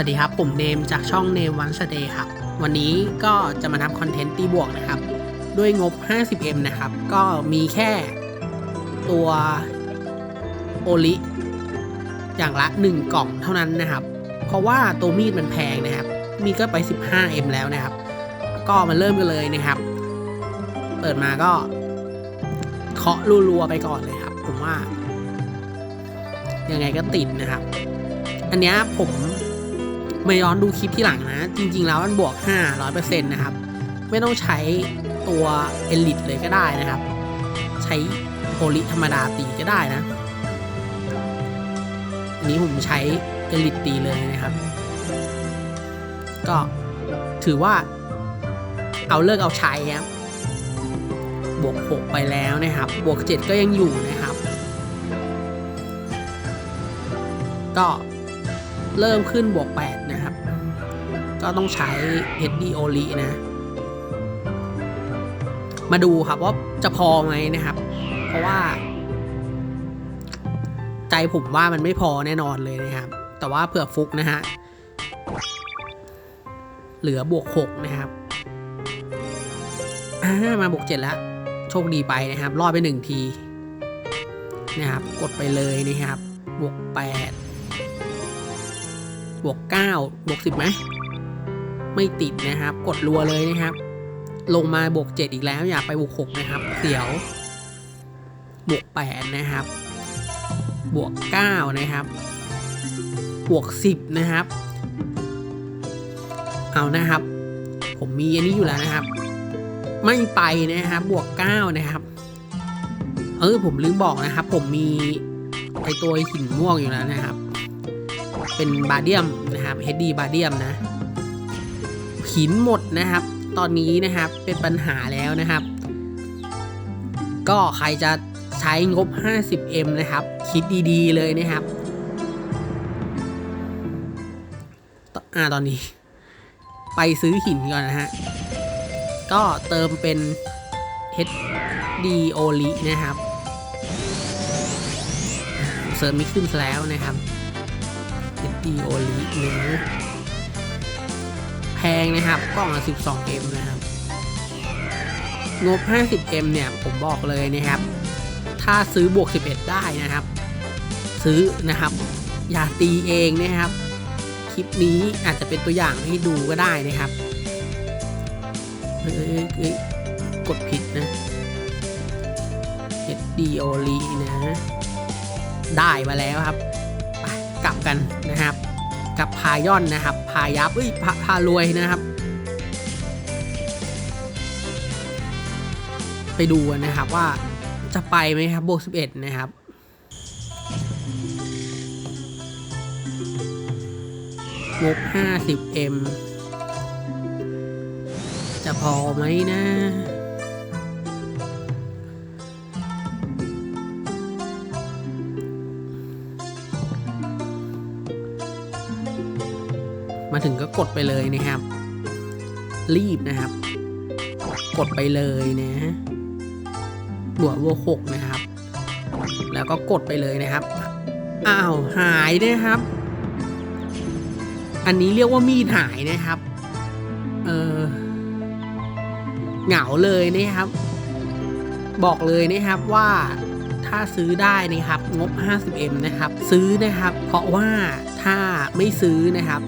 วัสดีครับ ผมเนมจากช่องเนมวันสเดย์ครับ วันนี้ก็จะมาทำคอนเทนต์ตีบวกนะครับ ด้วยงบ 50m นะครับ ก็มีแค่ตัวโอลิอย่างละ 1 กล่องเท่านั้นนะครับ เพราะว่าตัวมีดมันแพงนะครับ มีก็ไป 15m แล้วนะครับ ก็มาเริ่มกันเลยนะครับ เปิดมาก็เคาะรัวๆไปก่อนเลยครับ ผมว่า ยังไงก็ติดนะครับ อันนี้ผม มาย้อนดูคลิปที่หลังนะ จริง ๆ แล้วมันบวก 500%นะครับ ไม่ต้องใช้ตัวเอลิทเลยก็ได้นะครับ ใช้โอลิธรรมดาตีก็ได้นะ อันนี้ผมใช้เอลิทตีเลยนะครับ ก็ถือว่าเอาเลิกเอาใช้ครับบวก 6 ไปแล้วนะครับ บวก 7 ก็ยังอยู่นะครับ ก็เริ่มขึ้นบวก 8 ก็ต้องใช้ SD o l i นะ มาดูครับว่าจะพอไหมนะครับ เพราะว่า ใจผมว่ามันไม่พอแน่นอนเลยนะครับ แต่ว่าเผื่อฟุกนะฮะ เหลือบวก 6 นะครับอ่ามาบวก 7 แล้ว โชคดีไปนะครับ รอดไปหนึ่งทีนะครับ กดไปเลยนะครับ บวก 8บวก 9 บวก 10ไหม ไม่ติดนะครับ กดรัวเลยนะครับ ลงมาบวก7อีกแล้วอย่าไปบวก6นะครับ เสียว บวก8นะครับ บวก9นะครับ บวก 10 นะครับ เอานะครับ ผมมีอันนี้อยู่แล้วนะครับ ไม่ไปนะครับ บวก 9 นะครับ เออผมลืมบอกนะครับ ผมมีไอตัวหินม่วงอยู่แล้วนะครับ เป็นบาเดียมนะครับ HD บาเดียมนะ หินหมดนะครับ ตอนนี้นะครับเป็นปัญหาแล้วนะครับ ก็ใครจะใช้งบ 50M นะครับ คิดดีๆเลยนะครับตอ่าตอนนี้ ไปซื้อหินก่อนนะฮะ ก็เติมเป็น HD o l i นะครับ เสริมไม่ขึ้นแล้วนะครับ HD o l i เนื้อ แพงนะครับกล่องละ 12M นะครับงบ 50M เนี่ยผมบอกเลยนะครับ ถ้าซื้อบวก 11 ได้นะครับ ซื้อนะครับ อย่าตีเองนะครับ คลิปนี้อาจจะเป็นตัวอย่างให้ดูก็ได้นะครับเอ้ยเอ้ยกดผิดนะ HD o l i นะ ได้มาแล้วครับ ไปกลับกัน ยอนนะครับ พายับเอ้ยพาพารวยนะครับ ไปดูนะครับว่าจะไปไหมครับโบวก11นะครับงบ 50M จะพอไหมนะ มาถึงก็กดไปเลยนะครับ รีบนะครับ กดไปเลยนะบวกบวกหกนะครับ แล้วก็กดไปเลยนะครับ อ้าวหายนะครับ อันนี้เรียกว่ามีดหายนะครับ เออเหงาเลยนะครับ บอกเลยนะครับว่าถ้าซื้อได้นะครับงบ 50M นะครับ ซื้อนะครับ เพราะว่าถ้าไม่ซื้อนะครับ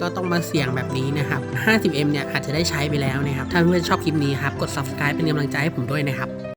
ก็ต้องมาเสี่ยงแบบนี้นะครับ 50M เนี่ยอาจจะได้ใช้ไปแล้วนะครับ ถ้าเพื่อนชอบคลิปนี้ครับ กด subscribe เป็นกำลังใจให้ผมด้วยนะครับ